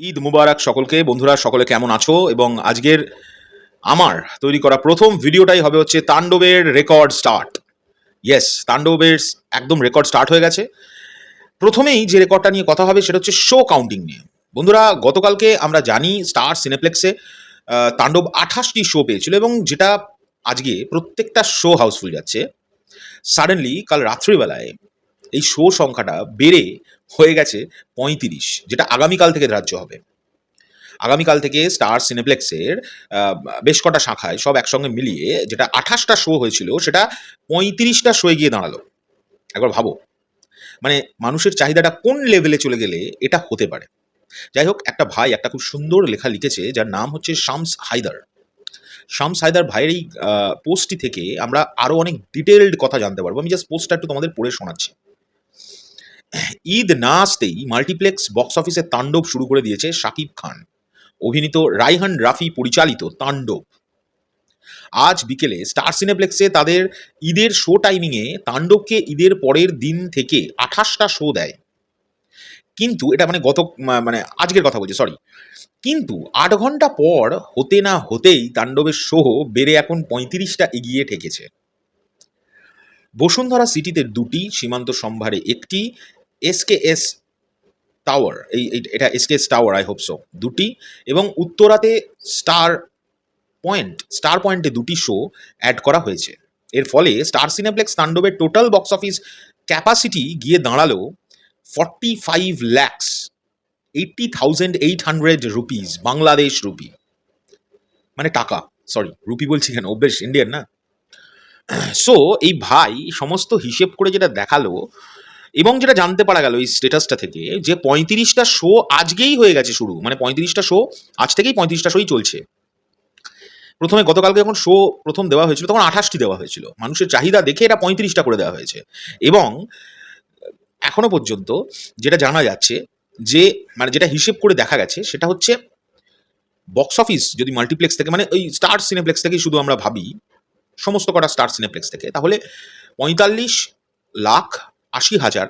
ঈদ মুবারক সকলকে। বন্ধুরা, সকলে কেমন আছো? এবং আজকের আমার তৈরি করা প্রথম ভিডিওটাই হবে হচ্ছে তাণ্ডবের রেকর্ড স্টার্ট। ইয়েস তাণ্ডবের একদম রেকর্ড স্টার্ট হয়ে গেছে। প্রথমেই যে রেকর্ডটা নিয়ে কথা হবে সেটা হচ্ছে শো কাউন্টিং নিয়ে। বন্ধুরা, গতকালকে আমরা জানি স্টার সিনেপ্লেক্সে তাণ্ডব আঠাশটি শো পেয়েছিল এবং যেটা আজকে প্রত্যেকটা শো হাউসফুল যাচ্ছে। সাডেনলি কাল রাত্রিবেলায় এই শো সংখ্যাটা বেড়ে হয়ে গেছে পঁয়ত্রিশ, যেটা আগামীকাল থেকে ধার্য হবে। আগামীকাল থেকে স্টার সিনেপ্লেক্সের বেশ কটা শাখায় সব একসঙ্গে মিলিয়ে যেটা আঠাশটা শো হয়েছিল, সেটা পঁয়ত্রিশটা শোয়ে গিয়ে দাঁড়াল। একবার ভাবো। মানে মানুষের চাহিদাটা কোন লেভেলে চলে গেলে এটা হতে পারে। যাই হোক, একটা ভাই একটা খুব সুন্দর লেখা লিখেছে, যার নাম হচ্ছে শামস হায়দার। শামস হায়দার ভাইয়ের এই পোস্টটি থেকে আমরা আরও অনেক ডিটেলড কথা জানতে পারব। আমি জাস্ট পোস্টটা একটু তোমাদের পড়ে শোনাচ্ছি। ঈদ না আসতেই মাল্টিপ্লেক্স বক্স অফিসে তাণ্ডব শুরু করে দিয়েছে শাকিব খান। অভিনীত রাইহান রাফি পরিচালিত তাণ্ডব। আজ বিকেলে স্টার সিনেপ্লেক্সে তাদের ঈদের শো টাইমিংয়ে তাণ্ডবকে ঈদের পরের দিন থেকে আঠাশটা শো দেয়। কিন্তু এটা মানে গত মানে আজকের কথা বলছি সরি কিন্তু আট ঘণ্টা পর হতে না হতেই তাণ্ডবের শো বেড়ে এখন পঁয়ত্রিশটা এগিয়ে ঠেকেছে। বসুন্ধরা সিটিতে দুটি, সীমান্ত সম্ভারে একটি এসকেএস টাওয়ার এই এটা SKS tower I hope so দুটি। এবং উত্তরাতে স্টার পয়েন্ট স্টার পয়েন্টে দুটি শো অ্যাড করা হয়েছে। এর ফলে স্টার সিনেপ্লেক্স তাণ্ডবের টোটাল বক্স অফিস ক্যাপাসিটি গিয়ে দাঁড়াল forty five lakhs eighty thousand eight hundred rupees Bangladesh rupee মানে টাকা সরি রুপি বলছি কেন? অভ্যেস ইন্ডিয়ান না? সো এই ভাই সমস্ত হিসেব করে যেটা দেখাল এবং যেটা জানতে পারা গেল এই স্টেটাসটা থেকে যে পঁয়ত্রিশটা শো আজকেই হয়ে গেছে শুরু। মানে পঁয়ত্রিশটা শো আজ থেকেই পঁয়ত্রিশটা শোই চলছে। প্রথমে গতকালকে যখন শো প্রথম দেওয়া হয়েছিল, তখন আঠাশটি দেওয়া হয়েছিল। মানুষের চাহিদা দেখে এটা পঁয়ত্রিশটা করে দেওয়া হয়েছে। এবং এখনও পর্যন্ত যেটা জানা যাচ্ছে যে মানে যেটা হিসেব করে দেখা গেছে, সেটা হচ্ছে বক্স অফিস যদি মাল্টিপ্লেক্স থেকে মানে ওই স্টার সিনেপ্লেক্স থেকেই শুধু আমরা ভাবি, সমস্ত কটা স্টার সিনেপ্লেক্স থেকে, তাহলে পঁয়তাল্লিশ লাখ আশি হাজার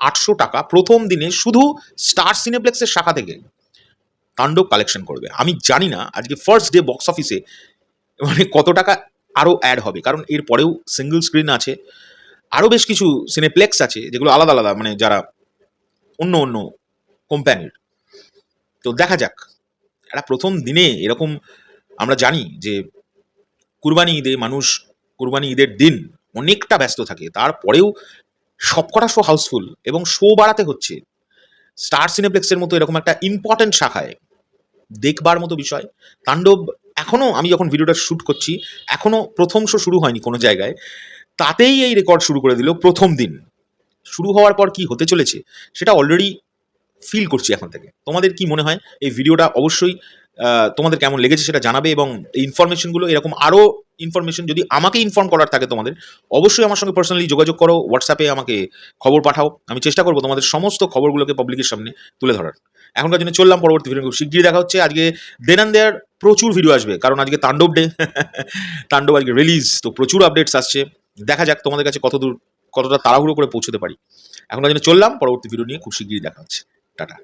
আটশো টাকা প্রথম দিনে শুধু স্টার সিনেপ্লেক্সের শাখা থেকে তাণ্ডব কালেকশন করবে। আমি জানি না আজকে ফার্স্ট ডে বক্স অফিসে মানে কত টাকা আরও অ্যাড হবে, কারণ এর পরেও সিঙ্গেল স্ক্রিন আছে, আরও বেশ কিছু সিনেপ্লেক্স আছে, যেগুলো আলাদা আলাদা মানে যারা অন্য অন্য কোম্পানির তো দেখা যাক, একটা প্রথম দিনে এরকম আমরা জানি যে কুরবানি ঈদে মানুষ, কুরবানি ঈদের দিন অনেকটা ব্যস্ত থাকে, তারপরেও সবকটা শো হাউসফুল এবং শো বাড়াতে হচ্ছে। স্টার সিনেপ্লেক্সের মতো এরকম একটা ইম্পর্ট্যান্ট শাখায় দেখবার মতো বিষয়। তাণ্ডব এখনও আমি যখন ভিডিওটা শ্যুট করছি এখনও প্রথম শো শুরু হয়নি কোনো জায়গায়। তাতেই এই রেকর্ড শুরু করে দিল প্রথম দিন। শুরু হওয়ার পর কি হতে চলেছে, সেটা অলরেডি ফিল করছি এখন থেকে। তোমাদের কি মনে হয়? এই ভিডিওটা অবশ্যই তোমাদের কেমন লেগেছে সেটা জানাবে এবং ইনফরমেশনগুলো এরকম আরও ইনফরমেশন যদি আমাকে ইনফর্ম করার থাকে তোমাদের, অবশ্যই আমার সঙ্গে পার্সোনালি যোগাযোগ করো হোয়াটসঅ্যাপে আমাকে খবর পাঠাও। আমি চেষ্টা করব তোমাদের সমস্ত খবরগুলোকে পাবলিকের সামনে তুলে ধরার। এখনকার জন্য চললাম পরবর্তী ভিডিও শিগগিরই দেখা হচ্ছে। আজকে দেনান দেয়ার প্রচুর ভিডিও আসবে, কারণ আজকে তাণ্ডব ডে তাণ্ডব আজকে রিলিজ তো প্রচুর আপডেটস আসছে। দেখা যাক তোমাদের কাছে কত দূর কতটা তাড়াহুড়ো করে পৌঁছতে পারি। এখনকার জন্য চললাম, পরবর্তী ভিডিও নিয়ে খুব শিগগিরই দেখা হচ্ছে। টাটা।